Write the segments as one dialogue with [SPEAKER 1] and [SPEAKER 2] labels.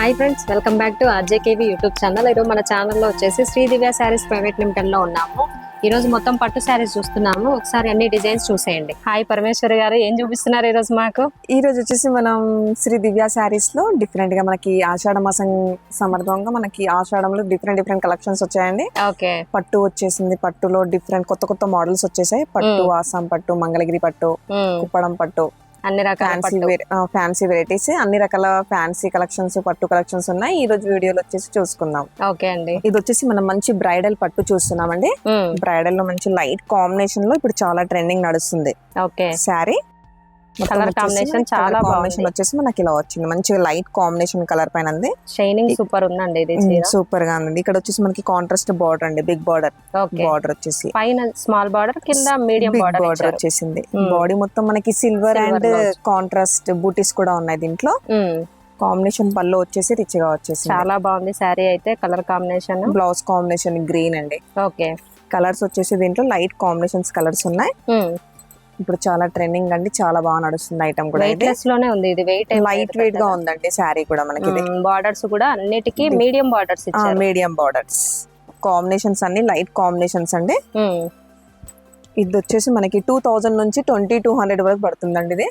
[SPEAKER 1] Hi friends welcome back to RJKV YouTube channel ఈరోజు మన ఛానల్లో వచ్చేసి శ్రీ దివ్య శారీస్ ప్రైవేట్ లిమిటెడ్లో ఉన్నాము. ఈ రోజు మొత్తం పట్టు శారీస్ చూస్తున్నాము. ఒకసారి అన్ని డిజైన్స్ చూసేయండి. హాయ్ పరమేశ్వరి గారు ఏం చూపిస్తున్నారు ఈ రోజు మాకు?
[SPEAKER 2] ఈ రోజు వచ్చేసి మనం శ్రీ దివ్య శారీస్లో డిఫరెంట్గా మనకి ఆషాఢ మాసం సమర్థంగా మనకి ఆషాఢంలో డిఫరెంట్ డిఫరెంట్ కలెక్షన్స్ వచ్చాయండి.
[SPEAKER 1] ఓకే
[SPEAKER 2] పట్టు వచ్చేసింది పట్టులో డిఫరెంట్ కొత్త కొత్త మోడల్స్ వచ్చేసాయి. పట్టు ఆసాం పట్టు మంగళగిరి పట్టు కుప్పడం పట్టు.
[SPEAKER 1] అన్ని రకాల
[SPEAKER 2] ఫ్యాన్సీ వెరైటీస్ అన్ని రకాల ఫ్యాన్సీ కలెక్షన్స్ పట్టు కలెక్షన్స్ ఉన్నాయి. ఈ రోజు వీడియోలో వచ్చేసి చూసుకుందాం.
[SPEAKER 1] ఓకే అండి.
[SPEAKER 2] ఇది వచ్చేసి మనం మంచి బ్రైడల్ పట్టు చూస్తున్నామండి. బ్రైడల్లో మంచి లైట్ కాంబినేషన్లో ఇప్పుడు చాలా ట్రెండింగ్ నడుస్తుంది.
[SPEAKER 1] ఓకే.
[SPEAKER 2] శారీ
[SPEAKER 1] Colour combination చాలా
[SPEAKER 2] కాంబినేషన్. వచ్చేసి మనకి ఇలా వచ్చింది. మంచిగా లైట్ కాంబినేషన్ కలర్ పైన ఉంది.
[SPEAKER 1] షైనింగ్ సూపర్ ఉందండి ఇది
[SPEAKER 2] సూపర్గా ఉంది. ఇక్కడ వచ్చేసి మనకి కాంట్రాస్ట్ బార్డర్ అండి. బిగ్ బార్డర్ బార్డర్ వచ్చేసి.
[SPEAKER 1] పైన స్మాల్ బార్డర్ కింద మీడియం బార్డర్
[SPEAKER 2] బార్డర్ వచ్చేసింది.
[SPEAKER 1] Hmm.
[SPEAKER 2] బాడీ మొత్తం మనకి సిల్వర్ అండ్. కాంట్రాస్ట్ బూటీస్ కూడా ఉన్నాయి దీంట్లో. కాంబినేషన్ పళ్ళు వచ్చేసి రిచ్గా వచ్చేసింది.
[SPEAKER 1] చాలా బాగుంది. శారీ అయితే colour combination
[SPEAKER 2] blouse combination green అండి.
[SPEAKER 1] ఓకే
[SPEAKER 2] కలర్స్ వచ్చేసి దీంట్లో లైట్ కాంబినేషన్స్ కలర్స్ ఉన్నాయి.
[SPEAKER 1] ఉమ్,
[SPEAKER 2] ఇప్పుడు చాలా ట్రెండింగ్ అండి. చాలా బాగా నడుస్తుంది ఐటమ్ కూడా
[SPEAKER 1] వెయిట్ లెస్లోనే ఉంది. ఇది వెయిట్
[SPEAKER 2] లైట్ వెయిట్గా ఉందండి శారీ కూడా మనకి
[SPEAKER 1] బార్డర్స్ కూడా అన్నిటికీ medium borders
[SPEAKER 2] medium borders combinations అన్ని లైట్ కాంబినేషన్స్ అండి ఇది వచ్చేసి మనకి టూ థౌజండ్ నుంచి ట్వంటీ టూ హండ్రెడ్ వరకు పడుతుందండి ఇది.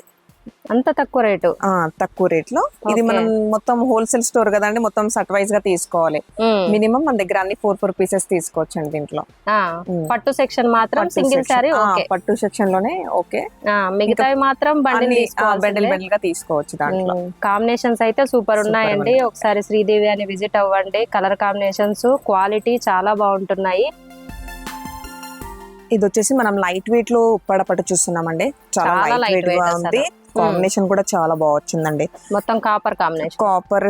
[SPEAKER 1] అంత తక్కువ రేటు?
[SPEAKER 2] తక్కువ రేట్లో ఇది. మనం మొత్తం హోల్సేల్ స్టోర్ కదండి మొత్తం సట్ వైజ్గా తీసుకోవాలి మినిమం మన దగ్గర అన్ని ఫోర్ ఫోర్ పీసెస్ తీసుకోవచ్చు అండి దీంట్లో.
[SPEAKER 1] పట్టు సెక్షన్ మాత్రం సింగిల్ ఓకే.
[SPEAKER 2] పట్టు సెక్షన్లోనే ఓకే.
[SPEAKER 1] ఆ, మిగతావి మాత్రం బండిల్
[SPEAKER 2] బెండల్గా తీసుకోవచ్చు దాంట్లో.
[SPEAKER 1] కాంబినేషన్స్ అయితే సూపర్ ఉన్నాయండి. ఒకసారి శ్రీదేవి అని విజిట్ అవ్వండి. కలర్ కాంబినేషన్స్ క్వాలిటీ చాలా బాగుంటున్నాయి.
[SPEAKER 2] ఇది వచ్చేసి మనం లైట్ వెయిట్లో ఉప్పాడ పట్టు చూస్తున్నామండి. చాలా లైట్
[SPEAKER 1] వెయిట్గా
[SPEAKER 2] ఉంది. కాంబినేషన్ కూడా చాలా బాగా వచ్చిందండి.
[SPEAKER 1] మొత్తం కాపర్ కాంబినేషన్
[SPEAKER 2] కాపర్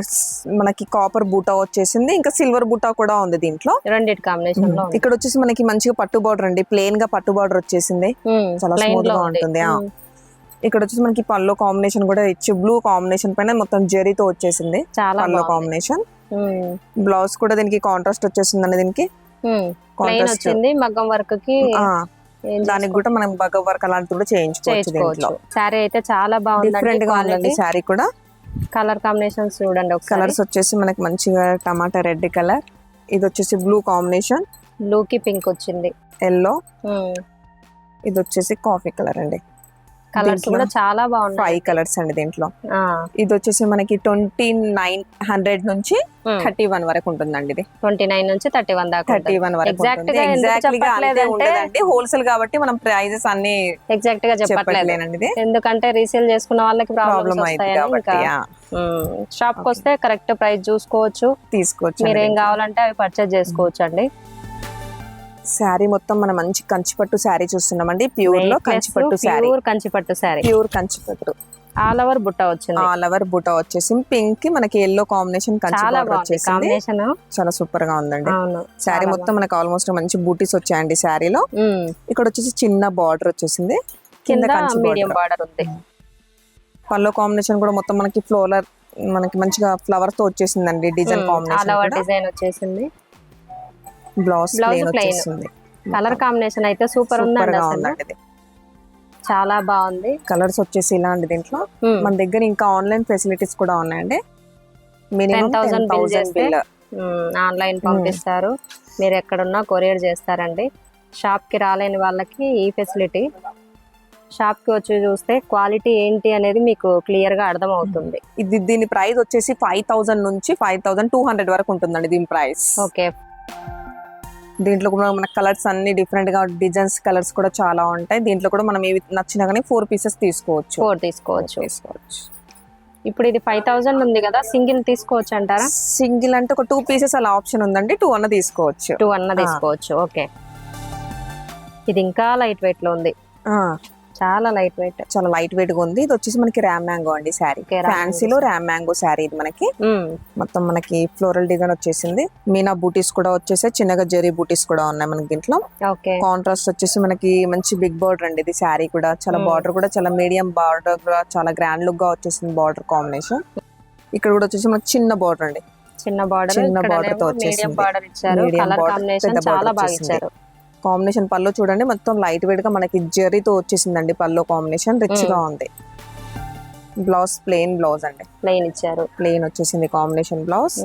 [SPEAKER 2] మనకి కాపర్ బూటా వచ్చేసింది ఇంకా సిల్వర్ బూటా కూడా ఉంది దీంట్లో.
[SPEAKER 1] రెండిటి కాంబినేషన్లో
[SPEAKER 2] ఇక్కడ వచ్చేసి మనకి మంచిగా పట్టు బార్డర్ అండి ప్లేన్గా పట్టు బార్డర్ వచ్చేసింది. చాలా
[SPEAKER 1] లో
[SPEAKER 2] గా ఉంటుంది, ఇక్కడ వచ్చేసి మనకి పల్లో కాంబినేషన్ కూడా ఇచ్చి బ్లూ కాంబినేషన్ పైన మొత్తం జరీతో వచ్చేసింది
[SPEAKER 1] చాలా
[SPEAKER 2] పల్లో
[SPEAKER 1] బాగుంది.
[SPEAKER 2] కాంబినేషన్ బ్లౌజ్ కూడా దీనికి కాంట్రాస్ట్ వచ్చేసిందండి దీనికి. కాంట్రాస్ట్
[SPEAKER 1] వచ్చింది మగ్గం వర్క్కి.
[SPEAKER 2] దానికి కూడా మనం బగ వర్క్ అలాంటివి కూడా చేయించుకోవచ్చు దీంట్లో.
[SPEAKER 1] శారీ అయితే చాలా
[SPEAKER 2] డిఫరెంట్గా ఉందండి
[SPEAKER 1] బాగుందండి
[SPEAKER 2] శారీ కూడా.
[SPEAKER 1] కలర్ కాంబినేషన్స్ చూడండి
[SPEAKER 2] కలర్స్ వచ్చేసి మనకి మంచిగా టమాటా రెడ్ కలర్. ఇది వచ్చేసి బ్లూ కాంబినేషన్
[SPEAKER 1] బ్లూ కి పింక్ వచ్చింది.
[SPEAKER 2] ఎల్లో ఇది వచ్చేసి కాఫీ కలర్ అండి.
[SPEAKER 1] కలర్స్ కూడా చాలా బాగున్నాయి.
[SPEAKER 2] ఫైవ్ కలర్స్ అండి దీంట్లో. ఇది వచ్చేసి మనకి ట్వంటీ నైన్ హండ్రెడ్ నుంచి. థర్టీ వన్ వరకు ఉంటుందండి ఇది.
[SPEAKER 1] ట్వంటీ నైన్ నుంచి థర్టీ వన్ దాకా
[SPEAKER 2] థర్టీ వన్ వరకు ఉంటుంది.
[SPEAKER 1] గా
[SPEAKER 2] ఉండదండి. హోల్సేల్ కాబట్టి మనం ప్రైజెస్ అన్ని
[SPEAKER 1] ఎగ్జాక్ట్గా చెప్పట్లేదు. ఎందుకంటే రీసేల్ చేసుకున్న వాళ్ళకి
[SPEAKER 2] ప్రాబ్లం
[SPEAKER 1] ప్రాబ్లమ్స్
[SPEAKER 2] అయింది
[SPEAKER 1] వస్తాయని
[SPEAKER 2] కాబట్టి
[SPEAKER 1] ఇంకా.
[SPEAKER 2] ఆ,
[SPEAKER 1] షాప్కి వస్తే కరెక్ట్ ప్రైస్ చూసుకోవచ్చు.
[SPEAKER 2] తీసుకోవచ్చు
[SPEAKER 1] మీరు ఏం కావాలంటే అవి పర్చేజ్ చేసుకోవచ్చు అండి
[SPEAKER 2] శారీ మొత్తం మనం మంచి కంచిపట్టు శారీ చూస్తున్నామండి. ప్యూర్లో కంచిపట్టు శారీ.
[SPEAKER 1] ప్యూర్ కంచిపట్టు శారీ.
[SPEAKER 2] ప్యూర్ కంచిపట్టు.
[SPEAKER 1] ఆల్ ఓవర్ బుట్ట వచ్చింది.
[SPEAKER 2] ఆల్ ఓవర్ బుటా వచ్చేసి పింక్కి మనకి ఎల్లో కాంబినేషన్
[SPEAKER 1] కాంబినేషన్
[SPEAKER 2] చాలా సూపర్గా ఉందండి. శారీ మొత్తం మనకి ఆల్మోస్ట్ మంచి బూటీస్ వచ్చాయండి శారీలో. ఇక్కడ వచ్చేసి చిన్న బార్డర్ వచ్చేసింది. కింద
[SPEAKER 1] మీడియం
[SPEAKER 2] బార్డర్
[SPEAKER 1] ఉంది.
[SPEAKER 2] పల్లో కాంబినేషన్ కూడా మొత్తం మనకి ఫ్లోలర్ మనకి మంచిగా ఫ్లవర్తో వచ్చేసిందండి. డిజైన్ కాంబినేషన్
[SPEAKER 1] డిజైన్ వచ్చేసింది.
[SPEAKER 2] Blouse
[SPEAKER 1] Blouse
[SPEAKER 2] plain
[SPEAKER 1] colour combination అయితే సూపర్ ఉందండి అసలు. చాలా బాగుంది.
[SPEAKER 2] కలర్స్ వచ్చేసి ఇలా అండి దీంట్లో. మన దగ్గర ఇంకా ఆన్లైన్ ఫెసిలిటీస్ కూడా ఉన్నాయండి. Minimum
[SPEAKER 1] 10,000
[SPEAKER 2] ten
[SPEAKER 1] bill
[SPEAKER 2] thousand bill.
[SPEAKER 1] Online పంపిస్తారు. మీరు ఎక్కడున్నా కొరియర్ చేస్తారండి. షాప్కి రాలేని వాళ్ళకి ఈ ఫెసిలిటీ. షాప్కి వచ్చి చూస్తే క్వాలిటీ ఏంటి అనేది మీకు క్లియర్గా అర్థమవుతుంది.
[SPEAKER 2] ఇది దీని ప్రైస్ వచ్చేసి ఫైవ్ థౌసండ్ నుంచి ఫైవ్ థౌసండ్ టూ హండ్రెడ్ వరకు ఉంటుందండి దీని ప్రైస్.
[SPEAKER 1] ఓకే.
[SPEAKER 2] దీంట్లో కూడా మన కలర్స్ అన్ని డిఫరెంట్గా డిజైన్స్ కలర్స్ కూడా చాలా ఉంటాయి. దీంట్లో కూడా మనం ఏవి నచ్చినా కానీ ఫోర్ పీసెస్ తీసుకోవచ్చు.
[SPEAKER 1] ఫోర్ తీసుకోవచ్చు.
[SPEAKER 2] తీసుకోవచ్చు
[SPEAKER 1] ఇప్పుడు ఇది ఫైవ్ థౌజండ్ ఉంది కదా సింగిల్ తీసుకోవచ్చు అంటారా?
[SPEAKER 2] సింగిల్ అంటే ఒక టూ పీసెస్ అలా ఆప్షన్ ఉందండి. టూ అన్న తీసుకోవచ్చు.
[SPEAKER 1] టూ అన్న తీసుకోవచ్చు. ఓకే ఇది ఇంకా లైట్ వెయిట్లో ఉంది. చాలా లైట్ వెయిట్
[SPEAKER 2] చాలా లైట్ వెయిట్గా ఉంది. ఇది వచ్చేసి మనకి ర్యామ్ మ్యాంగో అండి శారీ. ఫ్యాన్సీలో ర్యామ్ మ్యాంగో శారీ ఇది మనకి. మొత్తం మనకి ఫ్లోరల్ డిజైన్ వచ్చేసింది. మీనా బూటీస్ కూడా వచ్చేసాయి. చిన్నగా జెరీ బూటీస్ కూడా ఉన్నాయి మనకి దీంట్లో. కాంట్రాస్ట్ వచ్చేసి మనకి మంచి బిగ్ బార్డర్ అండి ఇది శారీ కూడా. చాలా
[SPEAKER 1] Hmm.
[SPEAKER 2] బార్డర్ కూడా చాలా మీడియం బార్డర్ కూడా చాలా గ్రాండ్ లుక్గా వచ్చేసింది బార్డర్ కాంబినేషన్ ఇక్కడ కూడా వచ్చేసి మనకి చిన్న బార్డర్ అండి.
[SPEAKER 1] చిన్న బార్డర్
[SPEAKER 2] చిన్న border తో
[SPEAKER 1] మీడియం
[SPEAKER 2] వచ్చేసింది.
[SPEAKER 1] బార్డర్ ఇచ్చారు. కలర్ కాంబినేషన్ చాలా బాగా. ఇచ్చారు.
[SPEAKER 2] కాంబినేషన్ పళ్ళు చూడండి. మొత్తం లైట్ వెయిట్గా మనకి జరీతో వచ్చేసిందండి పళ్ళు కాంబినేషన్. రిచ్గా ఉంది. బ్లౌజ్ ప్లెయిన్ బ్లౌజ్ అండి.
[SPEAKER 1] ప్లెయిన్ ఇచ్చారు.
[SPEAKER 2] ప్లెయిన్ వచ్చేసింది కాంబినేషన్ బ్లౌజ్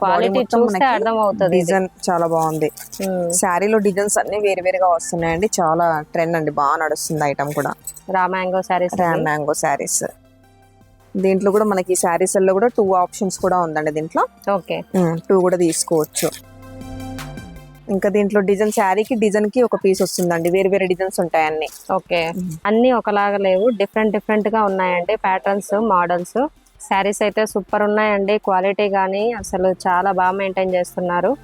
[SPEAKER 1] క్వాలిటీ చూస్తే
[SPEAKER 2] మనకి
[SPEAKER 1] అర్థం అవుతుంది ఇది.
[SPEAKER 2] డిజైన్ చాలా బాగుంది. శారీలో డిజైన్స్ అన్ని వేరు వేరుగా వస్తున్నాయండి. చాలా ట్రెండ్ అండి. బాగా నడుస్తుంది ఐటమ్ కూడా.
[SPEAKER 1] Raw mango saris
[SPEAKER 2] raw mango saris దీంట్లో కూడా మనకి శారీస్లో కూడా టూ ఆప్షన్స్ కూడా ఉందండి దీంట్లో.
[SPEAKER 1] ఓకే
[SPEAKER 2] టూ కూడా తీసుకోవచ్చు. ఇంకా దీంట్లో డిజైన్ శారీకి డిజైన్కి ఒక పీస్ వస్తుందండి. వేరు వేరే డిజైన్స్ ఉంటాయి అన్ని.
[SPEAKER 1] ఓకే. అన్ని ఒకలాగా లేవు. డిఫరెంట్ డిఫరెంట్గా ఉన్నాయండి. ప్యాటర్న్స్ మోడల్స్ శారీస్ అయితే సూపర్ ఉన్నాయండి. క్వాలిటీ కానీ అసలు చాలా బాగా మెయింటైన్ చేస్తున్నారు.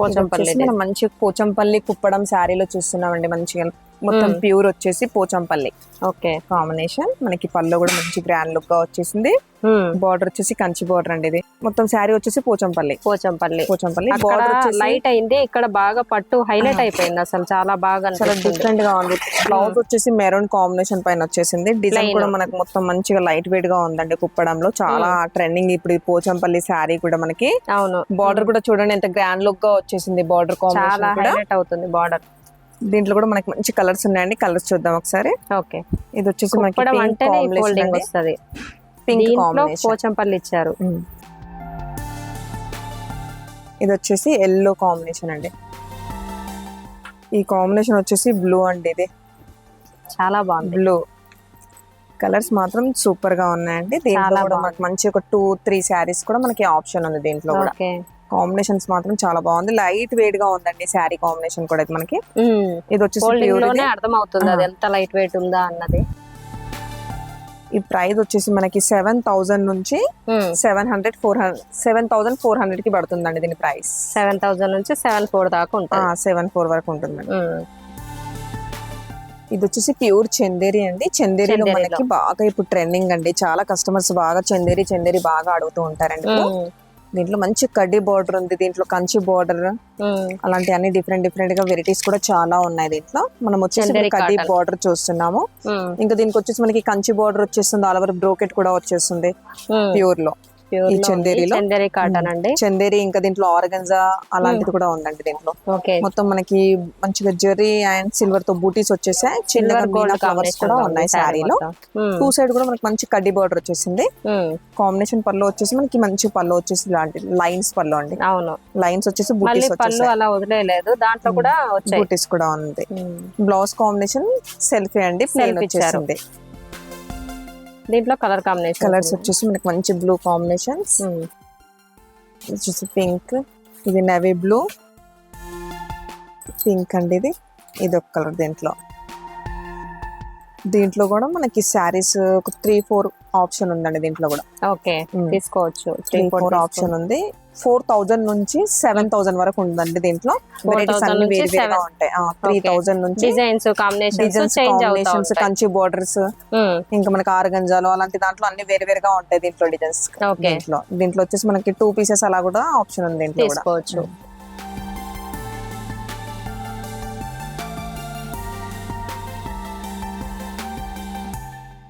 [SPEAKER 1] పోచంపల్లి
[SPEAKER 2] మంచి పోచంపల్లి కుప్పడం శారీలో చూస్తున్నామండి మంచిగా. మొత్తం. ప్యూర్ వచ్చేసి పోచంపల్లి.
[SPEAKER 1] ఓకే.
[SPEAKER 2] కాంబినేషన్ మనకి పళ్ళు కూడా మంచి గ్రాండ్ లుక్గా వచ్చేసింది. బార్డర్ వచ్చేసి కంచి బార్డర్ అండి ఇది. మొత్తం శారీ వచ్చేసి పోచంపల్లి.
[SPEAKER 1] పోచంపల్లి.
[SPEAKER 2] పోచంపల్లి. బార్డర్
[SPEAKER 1] లైట్ అయింది. ఇక్కడ బాగా పట్టు హైలైట్ అయిపోయింది అసలు. చాలా బాగా
[SPEAKER 2] చాలా డిఫరెంట్గా ఉంది. బ్లౌజ్ వచ్చేసి మెరూన్ కాంబినేషన్ పైన వచ్చేసింది. డిజైన్. కూడా మనకు మొత్తం మంచిగా లైట్ వెయిట్గా ఉందండి కుప్పడంలో. చాలా ట్రెండింగ్ ఇప్పుడు ఈ పోచంపల్లి శారీ కూడా మనకి.
[SPEAKER 1] అవును.
[SPEAKER 2] బార్డర్ కూడా చూడండి ఎంత గ్రాండ్ లుక్గా వచ్చేసింది. బార్డర్ కాంబినేషన్
[SPEAKER 1] అవుతుంది బార్డర్
[SPEAKER 2] దీంట్లో కూడా మనకి మంచి కలర్స్ ఉన్నాయండి. కలర్స్ చూద్దాం ఒకసారి.
[SPEAKER 1] ఓకే.
[SPEAKER 2] ఇది వచ్చేసి మనకి
[SPEAKER 1] ఫోల్డింగ్ వస్తది.
[SPEAKER 2] పింక్
[SPEAKER 1] పోచంపల్లి ఇచ్చారు.
[SPEAKER 2] ఇది వచ్చేసి ఎల్లో కాంబినేషన్ అండి. ఈ కాంబినేషన్ వచ్చేసి బ్లూ అండి ఇది.
[SPEAKER 1] చాలా బాగుంది.
[SPEAKER 2] బ్లూ కలర్స్ మాత్రం సూపర్గా ఉన్నాయండి. దీంట్లో కూడా. మనకి మంచి ఒక టూ త్రీ శారీస్ కూడా మనకి ఆప్షన్ ఉంది దీంట్లో కూడా. కాంబినేషన్స్ మాత్రం చాలా బాగుంది. లైట్ వెయిట్గా ఉందండి శారీ కాంబినేషన్ కూడా ఇది మనకి. ఇది వచ్చేసి.
[SPEAKER 1] అర్థం అవుతుంది అది ఎంత లైట్ వెయిట్ ఉందా అన్నది.
[SPEAKER 2] ఈ ప్రైస్ వచ్చేసి మనకి సెవెన్ థౌసండ్ నుంచి seven hundred four hundred seven thousand four హండ్రెడ్కి పడుతుందండి దీని ప్రైస్
[SPEAKER 1] సెవెన్ థౌసండ్ నుంచి సెవెన్ ఫోర్ దాకా ఉంటుంది.
[SPEAKER 2] సెవెన్ ఫోర్ వరకు ఉంటుందండి. ఇది వచ్చేసి ప్యూర్ చందేరి అండి. చందేరిలో. మనకి బాగా ఇప్పుడు ట్రెండింగ్ అండి. చాలా కస్టమర్స్ బాగా చందేరి చందేరి బాగా అడుగుతూ ఉంటారండి. దీంట్లో మంచి కడ్డీ బార్డర్ ఉంది దీంట్లో కంచి బార్డర్ అలాంటి అన్ని డిఫరెంట్ డిఫరెంట్గా వెరైటీస్ కూడా చాలా ఉన్నాయి దీంట్లో. మనం వచ్చేసి కడ్డీ. బార్డర్ చూస్తున్నాము. ఇంకా దీనికి వచ్చేసి మనకి కంచి బార్డర్ వచ్చేస్తుంది ఆల్ ఓవర్ బ్రోకెట్ కూడా వచ్చేస్తుంది.
[SPEAKER 1] ప్యూర్లో.
[SPEAKER 2] ఈ. చందేరిలో?
[SPEAKER 1] చందేరి కాటన్ అండి.
[SPEAKER 2] చందేరి ఇంకా దీంట్లో ఆర్గన్జా అలాంటిది కూడా ఉందండి దీంట్లో.
[SPEAKER 1] ఓకే.
[SPEAKER 2] మొత్తం మనకి మంచిగా జెర్రీ అండ్ సిల్వర్తో బూటీస్ వచ్చేసాయి. చిన్నగా
[SPEAKER 1] సిల్వర్ గోల్డ్
[SPEAKER 2] ఫ్లవర్స్ కూడా ఉన్నాయి శారీలో. టూ సైడ్ కూడా మనకి మంచి కడ్డీ బార్డర్ వచ్చేసింది. కాంబినేషన్ పళ్ళు వచ్చేసి మనకి మంచి పళ్ళు వచ్చేసి ఇలాంటి లైన్స్ పళ్ళు అండి.
[SPEAKER 1] అవును.
[SPEAKER 2] లైన్స్ వచ్చేసి బూటీస్
[SPEAKER 1] పళ్ళు అలా వదిలేయలేదు. దాంట్లో కూడా
[SPEAKER 2] బూటీస్ కూడా ఉంది. బ్లౌజ్ కాంబినేషన్ సెల్ఫీ అండి.
[SPEAKER 1] ఇచ్చారు.
[SPEAKER 2] వచ్చేసింది.
[SPEAKER 1] దీంట్లో కలర్ కాంబినేషన్
[SPEAKER 2] కలర్స్ వచ్చేసి మనకి మంచి బ్లూ కాంబినేషన్స్. వచ్చేసి పింక్ ఇది నవీ బ్లూ పింక్ అండి ఇది. ఇది ఒక కలర్ దీంట్లో. దీంట్లో కూడా మనకి శారీస్ ఒక త్రీ ఫోర్ ఆప్షన్ ఉందండి దీంట్లో కూడా.
[SPEAKER 1] ఓకే. తీసుకోవచ్చు.
[SPEAKER 2] త్రీ ఫోర్ ఆప్షన్ ఉంది. ఫోర్ థౌజండ్ నుంచి సెవెన్ థౌసండ్ వరకు ఉందండి దీంట్లో. వెరైటీస్
[SPEAKER 1] 4,000
[SPEAKER 2] అన్ని
[SPEAKER 1] నుంచి
[SPEAKER 2] వేరు వేరుగా
[SPEAKER 1] 7.
[SPEAKER 2] ఉంటాయి త్రీ. థౌసండ్ నుంచి
[SPEAKER 1] డిజైన్స్ కాంబినేషన్స్
[SPEAKER 2] కంచి బోర్డర్స్ ఇంకా మనకి ఆరగంజాలు అలాంటి దాంట్లో అన్ని వేరు వేరుగా ఉంటాయి దీంట్లో డిజైన్స్ దీంట్లో. దీంట్లో వచ్చేసి మనకి టూ పీసెస్ అలా కూడా ఆప్షన్ ఉంది దీంట్లో కూడా.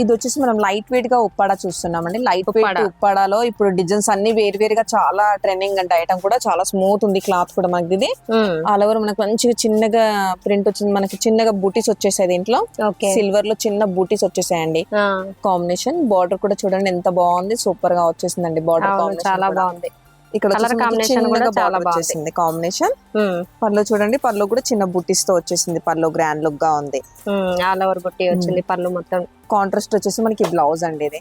[SPEAKER 2] ఇది వచ్చేసి మనం లైట్ వెయిట్గా ఉప్పాడ చూస్తున్నామండి. Light weight
[SPEAKER 1] Uppada.
[SPEAKER 2] ఉప్పాడాలో ఇప్పుడు డిజైన్స్ అన్ని వేరు వేరుగా చాలా ట్రెండింగ్ అంటే ఐటమ్ కూడా చాలా స్మూత్ ఉంది క్లాత్ కూడా మనకి ఇది ఆల్ ఓవర్ మనకి మంచిగా చిన్నగా ప్రింట్ వచ్చింది. మనకి చిన్నగా బూటీస్ వచ్చేసాయి దీంట్లో. సిల్వర్లో చిన్న బూటీస్ వచ్చేసాయండి. కాంబినేషన్ బార్డర్ కూడా చూడండి ఎంత బాగుంది. సూపర్గా వచ్చేసిందండి బార్డర్
[SPEAKER 1] చాలా బాగుంది.
[SPEAKER 2] ఇక్కడ
[SPEAKER 1] combination కూడా చాలా.
[SPEAKER 2] వచ్చేసింది కాంబినేషన్
[SPEAKER 1] ఉమ్,
[SPEAKER 2] పళ్ళు చూడండి పళ్ళు కూడా చిన్న బూటీస్తో వచ్చేసింది. పళ్ళు గ్రాండ్ లుక్గా ఉంది.
[SPEAKER 1] ఆల్ ఓవర్ బుట్టి వచ్చింది పళ్ళు మొత్తం.
[SPEAKER 2] కాంట్రాస్ట్ వచ్చేసి మనకి బ్లౌజ్ అండి ఇది.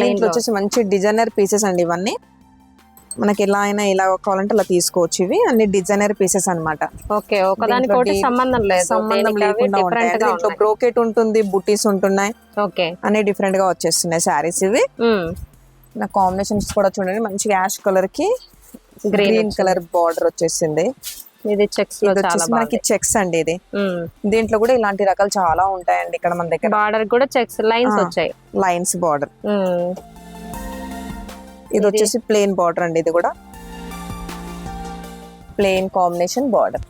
[SPEAKER 2] దీంట్లో వచ్చేసి మంచి డిజైనర్ పీసెస్ అండి ఇవన్నీ. మనకి ఎలా అయినా ఎలా కావాలంటే అలా తీసుకోవచ్చు ఇవి. అన్ని డిజైనర్ పీసెస్ అన్నమాట.
[SPEAKER 1] ఓకే ఒకదానికోటి సంబంధం లేదు.
[SPEAKER 2] సంబంధం లేకుండా ఉంటాయి. దీంట్లో. బ్రోకెట్ ఉంటుంది బుటీస్ ఉంటున్నాయి.
[SPEAKER 1] ఓకే.
[SPEAKER 2] అన్ని డిఫరెంట్గా వచ్చేస్తున్నాయి శారీస్ ఇవి. నా కాంబినేషన్స్ కూడా చూడండి. మంచి యాష్
[SPEAKER 1] కలర్కి
[SPEAKER 2] గ్రీన్. కలర్ బార్డర్ వచ్చేసింది.
[SPEAKER 1] ఇది చెక్స్
[SPEAKER 2] మనకి చెక్స్ అండి ఇది. దీంట్లో కూడా ఇలాంటి రకాలు చాలా ఉంటాయండి ఇక్కడ మన దగ్గర.
[SPEAKER 1] బార్డర్ కూడా చెక్స్ లైన్స్. వచ్చాయి.
[SPEAKER 2] లైన్స్ బార్డర్ ఇది వచ్చేసి ప్లెయిన్ బార్డర్ అండి ఇది కూడా. ప్లెయిన్ కాంబినేషన్ బార్డర్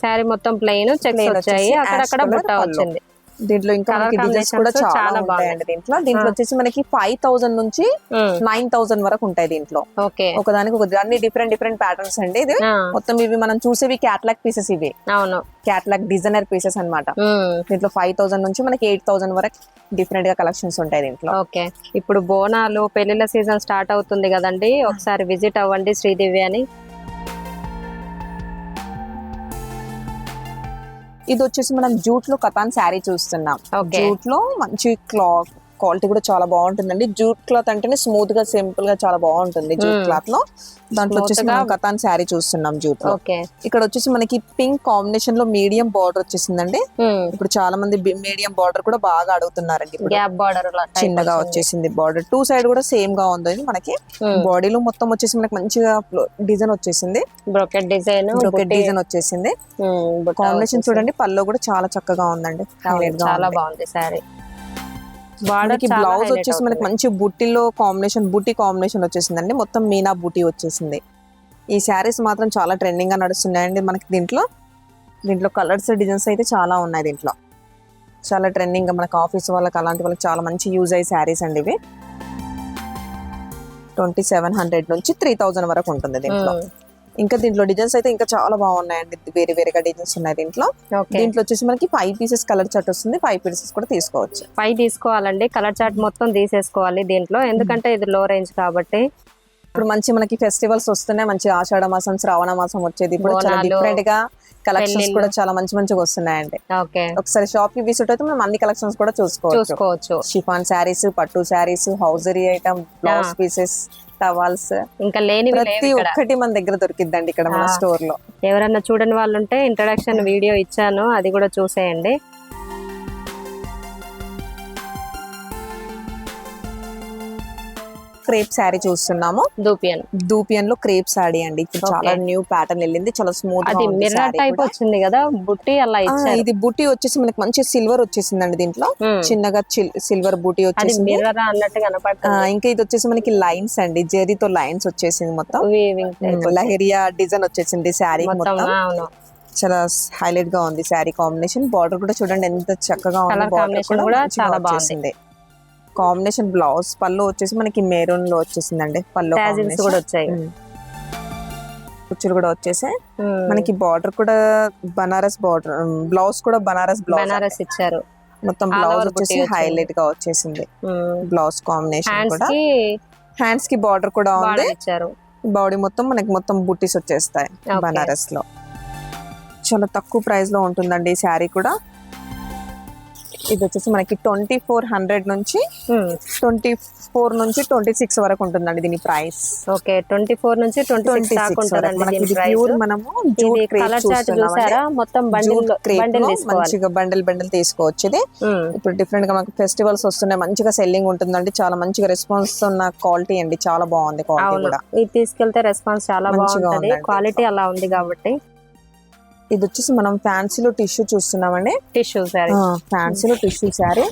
[SPEAKER 1] శారీ మొత్తం ప్లెయిన్ చెక్స్ వచ్చాయి. అక్కడక్కడ బుట్ట. వచ్చింది.
[SPEAKER 2] దీంట్లో ఇంకా మనకి డిజైన్స్ కూడా చాలా ఉంటాయండి దీంట్లో. దీంట్లో. వచ్చేసి మనకి ఫైవ్ థౌసండ్ నుంచి నైన్ థౌసండ్ వరకు ఉంటాయి దీంట్లో.
[SPEAKER 1] ఓకే.
[SPEAKER 2] ఒకదానికి ఒక అన్ని డిఫరెంట్ డిఫరెంట్ ప్యాటర్న్స్ అండి ఇది. మొత్తం ఇవి మనం చూసేవి క్యాట్లాగ్ పీసెస్ ఇవి.
[SPEAKER 1] అవును.
[SPEAKER 2] క్యాట్లాగ్ డిజైనర్ పీసెస్ అన్నమాట.
[SPEAKER 1] ఉమ్,
[SPEAKER 2] దీంట్లో ఫైవ్ థౌసండ్ నుంచి మనకి ఎయిట్ థౌసండ్ వరకు డిఫరెంట్గా కలెక్షన్స్ ఉంటాయి దీంట్లో.
[SPEAKER 1] ఓకే. ఇప్పుడు బోనాలు పెళ్ళిళ్ళ సీజన్ స్టార్ట్ అవుతుంది కదండి. ఒకసారి విజిట్ అవ్వండి శ్రీదేవి అని.
[SPEAKER 2] ఇది వచ్చేసి మనం జూట్లో కథాన్ శారీ చూస్తున్నాం. జూట్లో మంచి క్లాత్ క్వాలిటీ కూడా చాలా బాగుంటుందండి. జూట్ క్లాత్ అంటేనే స్మూత్గా సింపుల్గా చాలా బాగుంటుంది జూట్. క్లాత్లో దాంట్లో వచ్చేసి మనం కథాన్ శారీ చూస్తున్నాం
[SPEAKER 1] జూట్లో
[SPEAKER 2] ఇక్కడ వచ్చేసి మనకి పింక్ కాంబినేషన్లో మీడియం బార్డర్ వచ్చేసిందండి. ఇప్పుడు చాలా మంది మీడియం బార్డర్ కూడా బాగా అడుగుతున్నారండి
[SPEAKER 1] గ్యాప్ బార్డర్
[SPEAKER 2] చిన్నగా వచ్చేసింది బార్డర్. టూ సైడ్ కూడా సేమ్గా ఉంది మనకి. బాడీలో మొత్తం వచ్చేసి మనకి మంచిగా డిజైన్ వచ్చేసింది.
[SPEAKER 1] బ్రోకెట్ డిజైన్
[SPEAKER 2] బ్రోకెట్ డిజైన్ వచ్చేసింది. కాంబినేషన్ చూడండి పల్లో కూడా చాలా చక్కగా ఉందండి.
[SPEAKER 1] చాలా. బాగుంది సారీ
[SPEAKER 2] మనకి బ్లౌజ్ వచ్చేసి మనకి మంచి బుట్టిలో కాంబినేషన్ బుట్టి కాంబినేషన్ వచ్చేసిందండి. మొత్తం మీనా బుట్టి వచ్చేసింది. ఈ శారీస్ మాత్రం చాలా ట్రెండింగ్గా నడుస్తున్నాయండి మనకి దీంట్లో. దీంట్లో కలర్స్ డిజైన్స్ అయితే చాలా ఉన్నాయి దీంట్లో. చాలా ట్రెండింగ్గా మనకి ఆఫీస్ వాళ్ళకి అలాంటి వాళ్ళకి చాలా మంచి యూజ్ అయ్యే శారీస్ అండి ఇవి. ట్వంటీ సెవెన్ హండ్రెడ్ నుంచి త్రీ థౌజండ్ వరకు ఉంటుంది దీంట్లో. ఇంకా దీంట్లో డిజైన్స్ అయితే ఇంకా చాలా బాగున్నాయండి. వేరే వేరేగా డిజైన్స్ ఉన్నాయి దీంట్లో. దీంట్లో వచ్చేసి మనకి ఫైవ్ పీసెస్ కలర్ చట్ వస్తుంది. ఫైవ్ పీసెస్ కూడా తీసుకోవచ్చు.
[SPEAKER 1] పై తీసుకోవాలండి. కలర్ చార్ట్ మొత్తం తీసేసుకోవాలి దీంట్లో. ఎందుకంటే ఇది లో రేంజ్ కాబట్టి.
[SPEAKER 2] ఇప్పుడు మంచి మనకి ఫెస్టివల్స్ వస్తున్నాయి. మంచి ఆషాఢ మాసం శ్రావణ మాసం వచ్చేది. ఇప్పుడు చాలా డిఫరెంట్గా కలెక్షన్స్. కూడా చాలా మంచి మంచిగా వస్తున్నాయండి. ఒకసారి షాప్కి విజిట్ అయితే మనం అన్ని కలెక్షన్స్ కూడా చూసుకోవచ్చు.
[SPEAKER 1] చూసుకోవచ్చు.
[SPEAKER 2] షిఫాన్ శారీస్ పట్టు saris hosiery item blouse pieces towels
[SPEAKER 1] ఇంకా లేవు
[SPEAKER 2] ప్రతి ఒక్కటి మన దగ్గర దొరికిద్దండి ఇక్కడ మన. స్టోర్లో
[SPEAKER 1] ఎవరన్నా చూడని వాళ్ళు ఉంటే ఇంట్రడక్షన్ వీడియో ఇచ్చాను అది కూడా చూసేయండి.
[SPEAKER 2] క్రేప్ శారీ చూస్తున్నాము.
[SPEAKER 1] దూపియన్.
[SPEAKER 2] దూపియన్లో క్రేప్ శారీ అండి. ఇప్పుడు చాలా. న్యూ ప్యాటర్న్ వెళ్ళింది. చాలా స్మూత్
[SPEAKER 1] అది మిర్రర్ టైప్ వచ్చింది కదా బుట్టి అలా ఇచ్చారు.
[SPEAKER 2] ఇది బుట్టి వచ్చేసి మనకి మంచి సిల్వర్ వచ్చేసిందండి దీంట్లో. చిన్నగా సిల్వర్ బూటీ
[SPEAKER 1] అది
[SPEAKER 2] వచ్చేసింది.
[SPEAKER 1] మిర్రర్ అన్నట్టు
[SPEAKER 2] ఆ,
[SPEAKER 1] కనపడుతుంది
[SPEAKER 2] ఇంకా ఇది వచ్చేసి మనకి లైన్స్ అండి. జెరీతో లైన్స్ వచ్చేసింది మొత్తం. లహరియా డిజైన్ వచ్చేసింది శారీ
[SPEAKER 1] మొత్తం
[SPEAKER 2] చాలా హైలైట్గా ఉంది శారీ కాంబినేషన్. బార్డర్ కూడా చూడండి ఎంత చక్కగా ఉంది బార్డర్ కూడా.
[SPEAKER 1] చాలా బాగుంది.
[SPEAKER 2] వచ్చేసింది కాంబినేషన్ బ్లౌజ్ పళ్ళు వచ్చేసి మనకి మెరూన్లో వచ్చేసిందండి. పళ్ళు
[SPEAKER 1] టాజిల్స్ కూడా వచ్చాయి.
[SPEAKER 2] కుచ్చులు కూడా వచ్చేసి. మనకి బార్డర్ కూడా బనారస్ బార్డర్ బ్లౌజ్ కూడా బనారస్ బ్లౌజ్
[SPEAKER 1] బనారస్ ఇచ్చారు.
[SPEAKER 2] మొత్తం బ్లౌజ్ వచ్చేసి. హైలైట్గా వచ్చేసింది. బ్లౌజ్ కాంబినేషన్ కూడా. హ్యాండ్స్కి బార్డర్ కూడా ఉంది.
[SPEAKER 1] ఇచ్చారు.
[SPEAKER 2] బాడీ మొత్తం మనకి మొత్తం బుట్టీస్ వచ్చేస్తాయి. బనారస్లో చాలా తక్కువ ప్రైస్లో ఉంటుందండి ఈ శారీ కూడా. ఇది వచ్చేసి మనకి ట్వంటీ ఫోర్ హండ్రెడ్ నుంచి ట్వంటీ ఫోర్ నుంచి ట్వంటీ సిక్స్ వరకు ఉంటుందండి దీని ప్రైస్.
[SPEAKER 1] ఓకే ట్వంటీ ఫోర్ నుంచి ట్వంటీ
[SPEAKER 2] ప్యూర్ మనము
[SPEAKER 1] మొత్తం
[SPEAKER 2] మంచిగా బండిల్ బండిల్ తీసుకోవచ్చు ఇది.
[SPEAKER 1] ఉమ్.
[SPEAKER 2] ఇప్పుడు డిఫరెంట్గా మనకి ఫెస్టివల్స్ వస్తున్నాయి మంచిగా సెల్లింగ్ ఉంటుందండి. చాలా మంచిగా రెస్పాన్స్ ఉన్న క్వాలిటీ అండి. చాలా బాగుంది క్వాలిటీ కూడా.
[SPEAKER 1] ఇది తీసుకెళ్తే రెస్పాన్స్ చాలా బాగుంటది.
[SPEAKER 2] ఉందండి.
[SPEAKER 1] క్వాలిటీ అలా ఉంది కాబట్టి.
[SPEAKER 2] ఇది వచ్చేసి మనం ఫ్యాన్సీలో టిష్యూ చూస్తున్నామండి.
[SPEAKER 1] టిష్యూ సారీ
[SPEAKER 2] ఫ్యాన్సీలో టిష్యూ శారీ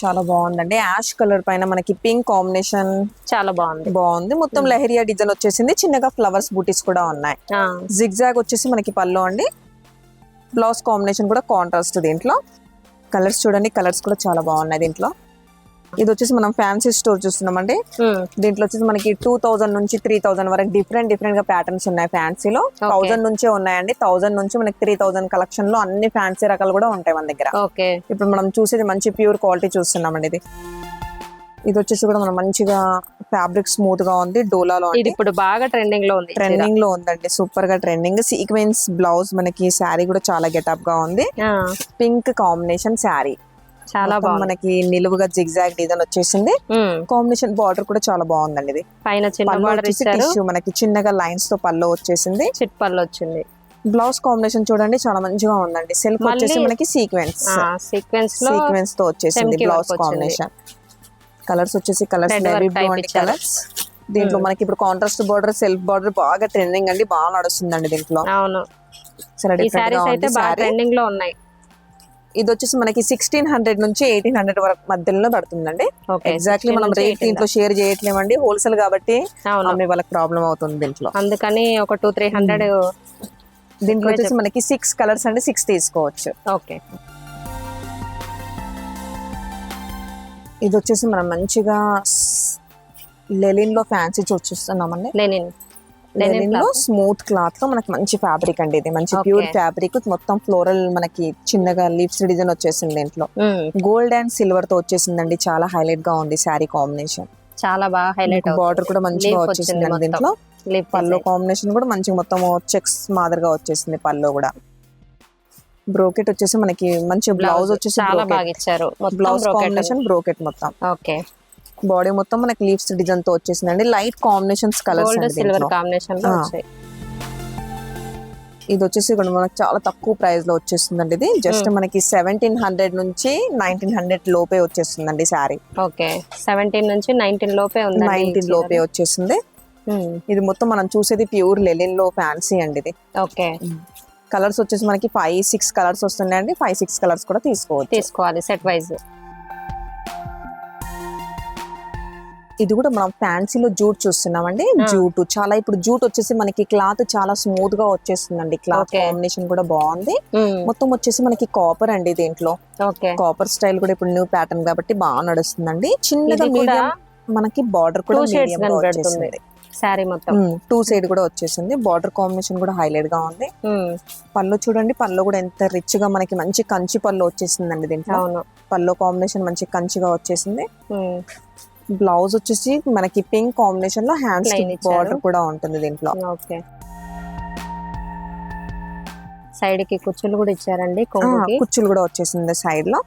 [SPEAKER 2] చాలా బాగుందండి. యాష్ కలర్ పైన మనకి పింక్ కాంబినేషన్
[SPEAKER 1] చాలా బాగుంది.
[SPEAKER 2] బాగుంది. మొత్తం లెహరియా డిజైన్ వచ్చేసింది. చిన్నగా ఫ్లవర్స్ బూటీస్ కూడా ఉన్నాయి. జిగ్జాగ్ వచ్చేసి మనకి పళ్ళు అండి. బ్లౌజ్ కాంబినేషన్ కూడా కాంట్రాస్ట్ దీంట్లో. కలర్స్ చూడండి కలర్స్ కూడా చాలా బాగున్నాయి దీంట్లో. ఇది వచ్చేసి మనం ఫ్యాన్సీ స్టోర్ చూస్తున్నామండి.
[SPEAKER 1] ఉమ్,
[SPEAKER 2] దీంట్లో వచ్చేసి మనకి టూ థౌసండ్ నుంచి త్రీ థౌసండ్ వరకు డిఫరెంట్ డిఫరెంట్గా ప్యాటర్న్స్ ఉన్నాయి ఫ్యాన్సీలో థౌసండ్ నుంచే ఉన్నాయండి. థౌసండ్ నుంచి మనకి త్రీ థౌసండ్ కలెక్షన్లో అన్ని ఫ్యాన్సీ రకాలు కూడా ఉంటాయి మన దగ్గర. ఇప్పుడు మనం చూసేది మంచి ప్యూర్ క్వాలిటీ చూస్తున్నామండి ఇది. ఇది వచ్చేసి కూడా మనం మంచిగా ఫ్యాబ్రిక్ స్మూత్గా ఉంది డోలాలో
[SPEAKER 1] ఇది ఇప్పుడు బాగా ట్రెండింగ్లో ఉంది
[SPEAKER 2] ట్రెండింగ్లో ఉందండి సూపర్గా ట్రెండింగ్ సీక్వెన్స్ బ్లౌజ్ మనకి శారీ కూడా చాలా గెటప్గా ఉంది. Pink combination sari.
[SPEAKER 1] చాలా బాగుంది.
[SPEAKER 2] మనకి నిలువుగా జిగ్జాగ్ డిజైన్ వచ్చేసింది కాంబినేషన్ బార్డర్ కూడా చాలా బాగుందండి ఇది.
[SPEAKER 1] పైన చిన్న బార్డర్ ఇచ్చారు.
[SPEAKER 2] మనకి చిన్నగా లైన్స్తో పళ్ళు వచ్చేసింది.
[SPEAKER 1] చిట్ పళ్ళు వచ్చింది.
[SPEAKER 2] బ్లౌజ్ కాంబినేషన్ చూడండి చాలా మంచిగా ఉందండి. సెల్ఫ్ వచ్చేసి మనకి సీక్వెన్స్
[SPEAKER 1] సీక్వెన్స్
[SPEAKER 2] సీక్వెన్స్తో వచ్చేసింది బ్లౌజ్. కాంబినేషన్ కలర్స్ వచ్చేసి కలర్స్. కలర్స్ దీంట్లో మనకి ఇప్పుడు కాంట్రాస్ట్ బార్డర్ సెల్ఫ్ బార్డర్ బాగా ట్రెండింగ్ అండి బాగా నడుస్తుందండి దీంట్లో.
[SPEAKER 1] అవును.
[SPEAKER 2] చాలా
[SPEAKER 1] ట్రెండింగ్లో ఉన్నాయి.
[SPEAKER 2] ఇది వచ్చేసి మనకి సిక్స్టీన్ హండ్రెడ్ నుంచి ఎయిటీన్ హండ్రెడ్ వరకు మధ్యలో పడుతుందండి. ఎగ్జాక్ట్లీ మనం రేట్ దీంట్లో షేర్ చేయట్లేమండి. హోల్సేల్ కాబట్టి వాళ్ళకి ప్రాబ్లం అవుతుంది దీంట్లో.
[SPEAKER 1] అందుకని ఒక టూ త్రీ హండ్రెడ్
[SPEAKER 2] దీంట్లో వచ్చేసి మనకి సిక్స్ కలర్స్ అండి సిక్స్ తీసుకోవచ్చు.
[SPEAKER 1] ఓకే
[SPEAKER 2] ఇది వచ్చేసి మనం మంచిగా లెలిన్లో ఫ్యాన్సీ చూస్తున్నామండి
[SPEAKER 1] లెనిన్
[SPEAKER 2] లెనిన్లో స్మూత్ క్లాత్లో మనకి మంచి ఫ్యాబ్రిక్ అండి ఇది. మంచి. ప్యూర్ ఫ్యాబ్రిక్ మొత్తం ఫ్లోరల్ మనకి చిన్నగా లీవ్స్ డిజైన్ వచ్చేసింది దీంట్లో. గోల్డ్ అండ్ సిల్వర్తో వచ్చేసిందండి. చాలా హైలైట్గా ఉంది శారీ కాంబినేషన్
[SPEAKER 1] చాలా బాగా హైలైట్
[SPEAKER 2] బార్డర్ కూడా మంచిగా వచ్చేసింది
[SPEAKER 1] వచ్చింది
[SPEAKER 2] దీంట్లో. పల్లో కాంబినేషన్ కూడా మంచిగా మొత్తం చెక్స్ మాదిరిగా వచ్చేసింది పల్లో కూడా. బ్రోకెట్ వచ్చేసి మనకి మంచి బ్లౌజ్ వచ్చేసి
[SPEAKER 1] చాలా బాగా ఇచ్చారు.
[SPEAKER 2] బ్లౌజ్ కాంబినేషన్ బ్రోకెట్ మొత్తం.
[SPEAKER 1] ఓకే
[SPEAKER 2] బాడీ మొత్తం మనకి లీవ్స్ డిజైన్తో వచ్చేసిందండి. Light combinations colours
[SPEAKER 1] silver combination
[SPEAKER 2] ఇది వచ్చేసి ఇక్కడ మనకి చాలా తక్కువ ప్రైస్లో వచ్చేస్తుందండి ఇది. జస్ట్ మనకి సెవెంటీన్ హండ్రెడ్ నుంచి నైన్టీన్ హండ్రెడ్ లోపే వచ్చేస్తుందండి శారీ.
[SPEAKER 1] ఓకే సెవెంటీన్ నుంచి నైన్టీన్ లోపే ఉంది
[SPEAKER 2] నైన్టీన్ లోపే వచ్చేసింది. ఇది మొత్తం మనం చూసేది ప్యూర్ లెలిన్లో ఫ్యాన్సీ అండి ఇది.
[SPEAKER 1] ఓకే.
[SPEAKER 2] కలర్స్ వచ్చేసి మనకి ఫైవ్ సిక్స్ కలర్స్ వస్తున్నాయండి. ఫైవ్ సిక్స్ కలర్స్ కూడా తీసుకోవచ్చు.
[SPEAKER 1] తీసుకోవాలి సెట్ వైజ్.
[SPEAKER 2] ఇది కూడా మనం ఫ్యాన్సీలో జూట్ చూస్తున్నామండి.
[SPEAKER 1] ఆ.
[SPEAKER 2] జూట్. చాలా ఇప్పుడు జూట్ వచ్చేసి మనకి క్లాత్ చాలా స్మూత్గా వచ్చేస్తుందండి. క్లాత్. కాంబినేషన్ కూడా బాగుంది మొత్తం వచ్చేసి మనకి కాపర్ అండి దీంట్లో. కాపర్ స్టైల్ కూడా ఇప్పుడు న్యూ ప్యాటర్న్ కాబట్టి బాగా నడుస్తుందండి. చిన్నగా మీడియం మనకి బార్డర్ కూడా మీడియం. వచ్చేసింది.
[SPEAKER 1] శారీ మొత్తం.
[SPEAKER 2] టూ సైడ్ కూడా వచ్చేసింది. బార్డర్ కాంబినేషన్ కూడా హైలైట్గా ఉంది. పళ్ళు చూడండి. పళ్ళు కూడా ఎంత రిచ్గా మనకి మంచి కంచి పళ్ళు వచ్చేసిందండి దీంట్లో. పళ్ళు కాంబినేషన్ మంచి కంచిగా వచ్చేసింది. బ్లౌజ్ వచ్చేసి మనకి పింక్
[SPEAKER 1] కాంబినేషన్లో ఇచ్చారు.
[SPEAKER 2] బార్డర్ కూడా ఉంటుంది దీంట్లో.
[SPEAKER 1] ఓకే. సైడ్కి కుచ్చులు కూడా ఇచ్చారండి
[SPEAKER 2] కుచ్చులు కూడా వచ్చేసింది
[SPEAKER 1] సైడ్లో.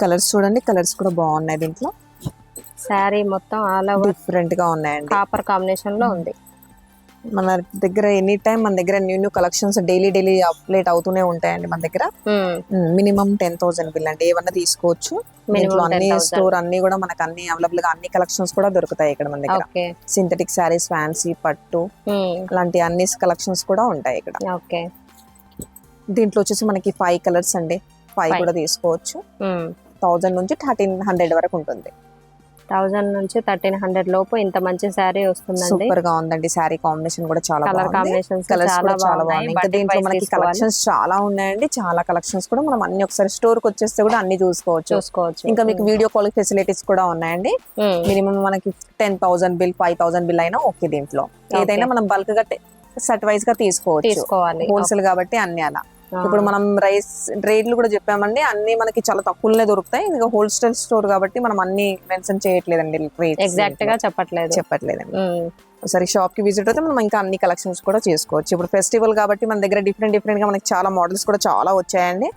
[SPEAKER 2] కలర్స్ చూడండి కలర్స్ కూడా బాగున్నాయి దీంట్లో.
[SPEAKER 1] శారీ మొత్తం ఆల్ ఓవర్
[SPEAKER 2] డిఫరెంట్గా ఉన్నాయండి.
[SPEAKER 1] కాపర్ కాంబినేషన్లో ఉంది.
[SPEAKER 2] మన దగ్గర ఎనీ టైం మన దగ్గర new new collections daily daily update అవుతూనే ఉంటాయండి మన దగ్గర. మినిమం టెన్ థౌసండ్ బిల్ అండి. ఏమన్నా తీసుకోవచ్చు. దీంట్లో అన్ని స్టోర్ అన్ని కూడా మనకు అన్ని అవైలబుల్గా అన్ని కలెక్షన్స్ కూడా దొరుకుతాయి ఇక్కడ మన దగ్గర. సింథటిక్ శారీస్ ఫ్యాన్సీ పట్టు అలాంటి అన్ని కలెక్షన్స్ కూడా ఉంటాయి ఇక్కడ.
[SPEAKER 1] ఓకే
[SPEAKER 2] దీంట్లో వచ్చేసి మనకి ఫైవ్ కలర్స్ అండి. ఫైవ్. కూడా తీసుకోవచ్చు. థౌజండ్ నుంచి థర్టీన్ హండ్రెడ్ వరకు ఉంటుంది.
[SPEAKER 1] థౌజండ్ నుంచి థర్టీన్ హండ్రెడ్ లోపు ఇంత మంచి శారీ వస్తుందండి.
[SPEAKER 2] సూపర్గా ఉందండి. శారీ కాంబినేషన్ కూడా చాలా
[SPEAKER 1] కలర్ కాంబినేషన్స్
[SPEAKER 2] కలర్స్
[SPEAKER 1] చాలా
[SPEAKER 2] కూడా చాలా
[SPEAKER 1] బాగున్నాయి.
[SPEAKER 2] బాగున్నాయి. ఇంకా
[SPEAKER 1] బడ్డీ
[SPEAKER 2] దీంట్లో మనకి కలెక్షన్స్ చాలా ఉన్నాయండి. చాలా కలెక్షన్స్ కూడా మనం అన్ని ఒకసారి స్టోర్కి వచ్చేస్తే కూడా అన్ని చూసుకోవచ్చు.
[SPEAKER 1] చూసుకోవచ్చు.
[SPEAKER 2] ఇంకా మీకు వీడియో కాల్ ఫెసిలిటీస్ కూడా ఉన్నాయండి. మినిమం మనకి ten thousand bill five thousand bill అయినా ఓకే దీంట్లో. ఏదైనా మనం బల్క్గా సెట్ వైజ్గా తీసుకోవచ్చు.
[SPEAKER 1] తీసుకోవాలి.
[SPEAKER 2] హోల్సేల్ కాబట్టి అన్ని అలా. ఇప్పుడు మనం రైస్ రేట్లు కూడా చెప్పామండి. అన్ని మనకి చాలా తక్కువనే దొరుకుతాయి. ఇది హోల్సేల్ స్టోర్ కాబట్టి మనం అన్ని మెన్షన్ చేయట్లేదండి రేట్స్
[SPEAKER 1] ఎగ్జాక్ట్గా చెప్పట్లేదు.
[SPEAKER 2] చెప్పట్లేదండి. ఒకసారి షాప్కి విజిట్ అయితే మనం ఇంకా అన్ని కలెక్షన్స్ కూడా చేసుకోవచ్చు. ఇప్పుడు ఫెస్టివల్ కాబట్టి మన దగ్గర డిఫరెంట్ డిఫరెంట్గా మనకి చాలా మోడల్స్ కూడా చాలా వచ్చాయండి.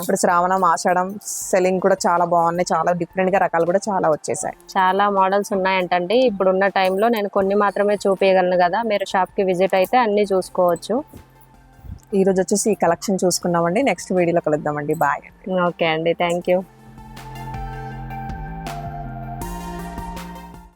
[SPEAKER 2] ఇప్పుడు శ్రావణం ఆషాఢం సెల్లింగ్ కూడా చాలా బాగున్నాయి. చాలా డిఫరెంట్గా రకాలు కూడా చాలా వచ్చేసాయి.
[SPEAKER 1] చాలా మోడల్స్ ఉన్నాయంటండి. ఇప్పుడున్న టైంలో నేను కొన్ని మాత్రమే చూపించగలను కదా. మీరు షాప్కి విజిట్ అయితే అన్ని చూసుకోవచ్చు.
[SPEAKER 2] ఈరోజు వచ్చేసి ఈ కలెక్షన్ చూసుకున్నామండి. నెక్స్ట్ వీడియోలో కలుద్దామండి. బాయ్
[SPEAKER 1] ఓకే అండి. Thank you